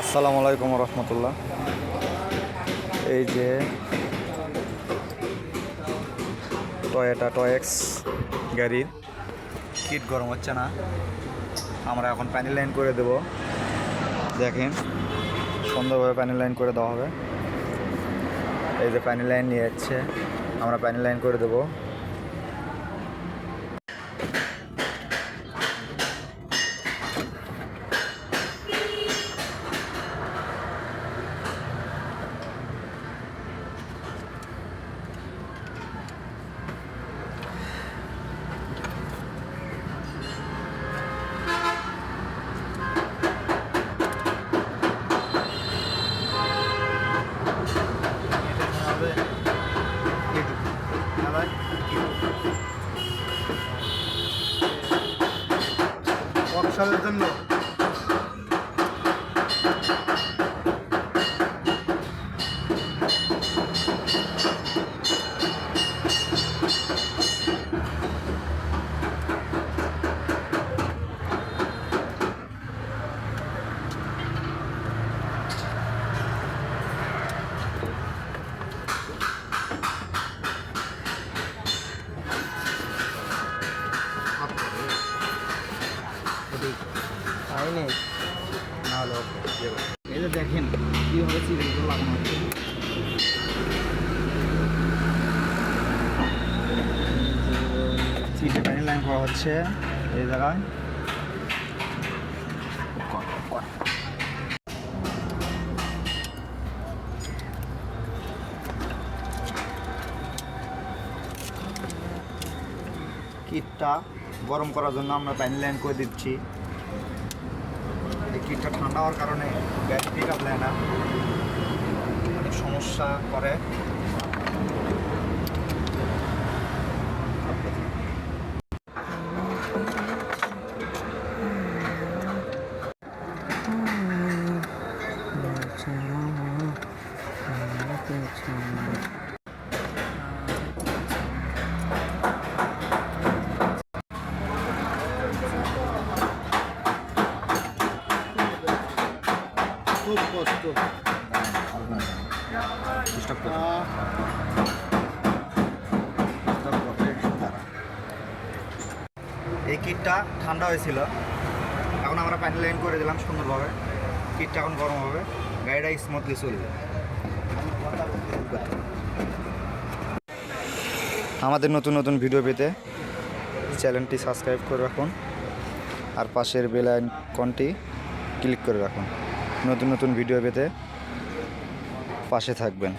আসসালামু আলাইকুম রহমতুল্লাহ। এই যে টয়েটা টয়েক্স গাড়ির কিট গরম হচ্ছে না। আমরা এখন প্যানি লাইন করে দেব। দেখেন, সুন্দরভাবে প্যানি লাইন করে দেওয়া হবে। এই যে প্যানি লাইন নিয়ে যাচ্ছে। আমরা প্যানি লাইন করে দেবো। ওয়ার্কশপের জন্য। দেখেন কীভাবে হচ্ছে। সিটে প্যানি লাইন করা হচ্ছে এই জায়গায়। কিটটা গরম করার জন্য আমরা প্যানি লাইন করে দিচ্ছি। এই কিটটা ঠান্ডা হওয়ার কারণে ব্যাটারি পিক আপ নেয় না অনেক সমস্যা করে। এই কিটটা ঠান্ডা হয়েছিল। এখন আমরা প্যানি লাইন করে দিলাম সুন্দরভাবে। কিটটা এখন গরম হবে। গাড়িটা স্মুথলি চলবে। আমাদের নতুন নতুন ভিডিও পেতে চ্যানেলটি সাবস্ক্রাইব করে রাখুন। আর পাশের বেল আইকনটি ক্লিক করে রাখুন। নতুন নতুন ভিডিও পেতে পাশে থাকবেন।